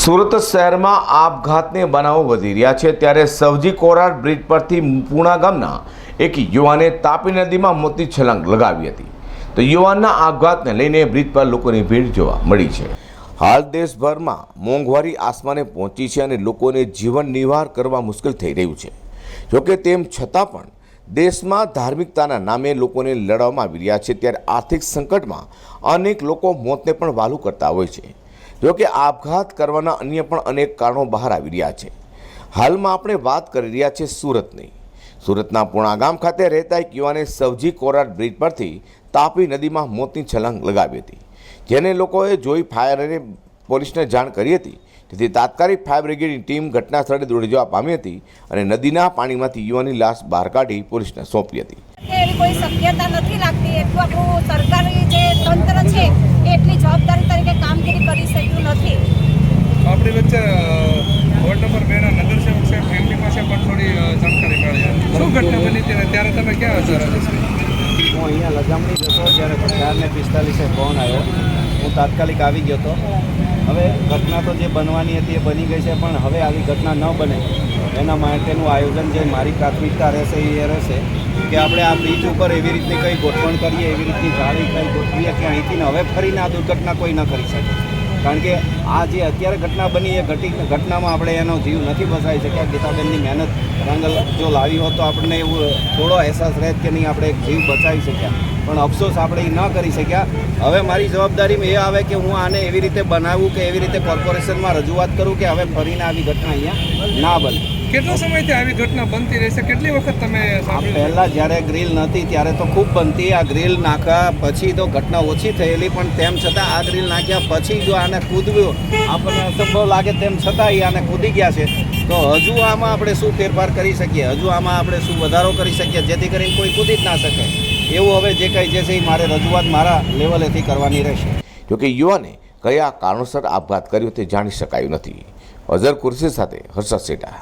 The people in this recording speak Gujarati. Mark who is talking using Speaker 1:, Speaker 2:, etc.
Speaker 1: સુરત શહેરમાં આપઘાતને બનાવો વધી રહ્યા છે ત્યારે સવજી કોરાર બ્રિજ પરથી પૂણા ગામના એક યુવાને તાપી નદીમાં મોતી છલાંગ લગાવી હતી. તો યુવાનના આપઘાતને લઈને બ્રિજ પર લોકોની ભીડ જોવા મળી છે. હાલ દેશભરમાં મોંઘવારી આસમાને પહોંચી છે અને લોકોને જીવન નિર્વાહ કરવા મુશ્કેલ થઈ રહ્યું છે. જોકે તેમ છતાં પણ દેશમાં ધાર્મિકતાના નામે લોકોને લડવામાં આવી રહ્યા છે ત્યારે આર્થિક સંકટમાં અનેક લોકો મોતને પણ વાલું કરતા હોય છે. જોકે આપઘાત કરવાના અન્ય પણ અનેક કારણો બહાર આવી રહ્યા છે. હાલમાં આપણે વાત કરી રહ્યા છીએ સુરતની. સુરતના પૂણા ગામ ખાતે રહેતા એક યુવાને સવજી કોરાટ બ્રિજ પરથી તાપી નદીમાં મોતની છલાંગ લગાવી હતી. જેને લોકોએ જોઈ ફાયર અને પોલીસને જાણ કરી હતી. તેથી તાત્કાલિક ફાયર બ્રિગેડની ટીમ ઘટના સ્થળે દોડી જવા પામી હતી અને નદીના પાણીમાંથી યુવાની લાશ બહાર કાઢી પોલીસને સોંપી હતી.
Speaker 2: કોઈ શક્યતા નથી લાગતી. સરકારી જે તંત્ર છે એ એટલી જવાબદારી તરીકે કામગીરી કરી શક્યું નથી
Speaker 3: આપણી વચ્ચે વોર્ડ નંબર બે ના નગરસેવક છે, ફેમિલી પાસે પણ થોડી જાણકારી મળી શું ઘટના બની હતી ત્યારે તમે ક્યાં હતા, રાજેશભાઈ?
Speaker 4: હું અહીંયા લગામણી જતો જ્યારે ચારને પિસ્તાલીસે ફોન આવ્યો. હું તાત્કાલિક આવી ગયો હતો. હવે ઘટના તો જે બનવાની હતી એ બની ગઈ છે, પણ હવે આવી ઘટના ન બને. એના માટેનું આયોજન જે મારી પ્રાથમિકતા રહેશે એ રહેશે કે આપણે આ બ્રિજ ઉપર એવી રીતની કંઈ ગોઠવણ કરીએ, એવી રીતની જાળી કંઈ ગોઠવીએ કે અહીંથી હવે ફરીને આ દુર્ઘટના કોઈ ન કરી શકે. કારણ કે આ જે અત્યારે ઘટના બની એ ઘટી ઘટનામાં આપણે એનો જીવ નથી બસાવી શક્યા. ગીતાબેનની મહેનત રાંગલ જો લાવી હોત તો આપણને એવું થોડો અહેસાસ રહેત કે નહીં આપણે જીવ બચાવી શક્યા. પણ અફસોસ આપણે એ ન કરી શક્યા. હવે મારી જવાબદારીમાં એ આવે કે હું આને એવી રીતે બનાવું કે એવી રીતે કોર્પોરેશનમાં રજૂઆત કરું કે હવે ફરીને આવી ઘટના અહીંયા ના બને.
Speaker 3: કેટલો સમયથી આવી ઘટના બનતી રહેશે કેટલી વખત તમે
Speaker 4: પહેલાં જ્યારે ગ્રીલ નહોતી ત્યારે તો ખૂબ બનતી. આ ગ્રીલ નાખ્યા પછી તો ઘટના ઓછી થયેલી પણ તેમ છતાં આ ગ્રીલ નાખ્યા પછી જો આને કૂદવ્યો આપણને અસંભવ લાગે તેમ છતાં એ આને કૂદી ગયા છે. તો હજુ આમાં આપણે શું ફેરફાર કરી શકીએ? હજુ આમાં આપણે શું વધારો કરી શકીએ? જેથી કરીને કોઈ કૂદી જ ના શકે. એવું હવે જે કંઈ જે છે એ મારે રજૂઆત મારા લેવલેથી કરવાની રહેશે.
Speaker 1: જોકે યુવાને કયા કારણોસર આપઘાત કર્યો તે જાણી શકાયું નથી. અઝર કુર્સી સાથે હર્ષદ સેટા